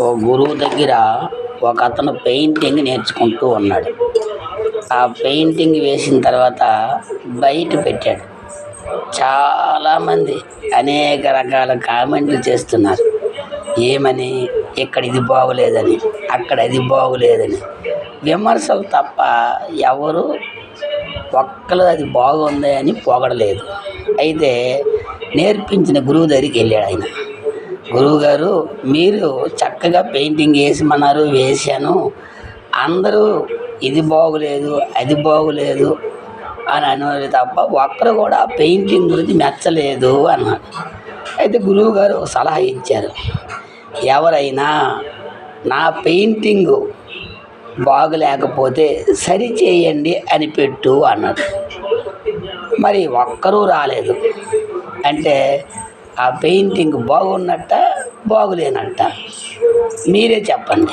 ఓ గురువు దగ్గర ఒక అతను పెయింటింగ్ నేర్చుకుంటూ ఉన్నాడు. ఆ పెయింటింగ్ వేసిన తర్వాత బయట పెట్టాడు. చాలామంది అనేక రకాల కామెంట్లు చేస్తున్నారు. ఏమని? ఇక్కడ ఇది బాగోలేదని. అక్కడ ఇది బాగోలేదని. విమర్శలు తప్ప ఎవరు ఒక్కరు అది బాగుంది అని పొగడలేదు. అయితే నేర్పించిన గురువు దగ్గరికి వెళ్ళాడు ఆయన. గురువుగారు మీరు చక్కగా పెయింటింగ్ వేసిమన్నారు వేశాను. అందరూ ఇది బాగోలేదు అది బాగోలేదు అని అనేది తప్ప ఒక్కరు కూడా పెయింటింగ్ గురించి మెచ్చలేదు అన్నారు. అయితే గురువుగారు ఒక సలహా ఇచ్చారు. ఎవరైనా నా పెయింటింగు బాగలేకపోతే సరి చేయండి అని పెట్టు అన్నారు. మరి ఒక్కరూ రాలేదు. అంటే ఆ పెయింటింగ్ బాగున్నట్ట బాగులేనట్ట? మీరే చెప్పండి.